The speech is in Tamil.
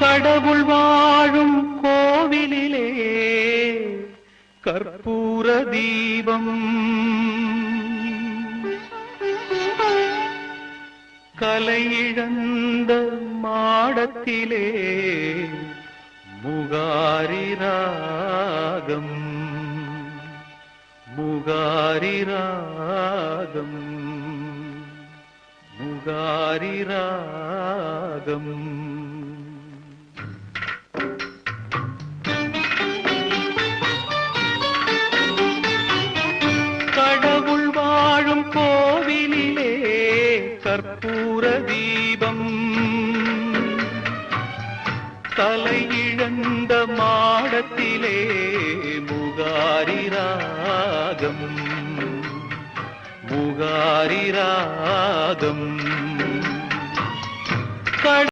கடவுள் வாழும் கோவிலிலே கற்பூர தீபம். கலையிழந்த மாடத்திலே முகாரி ராகம். முகாரி ராகம். முகாரி ராகம். கற்பூர தீபம் தலையிழந்த மாடத்திலே முகாரி ராகம் முகாரி ராகம்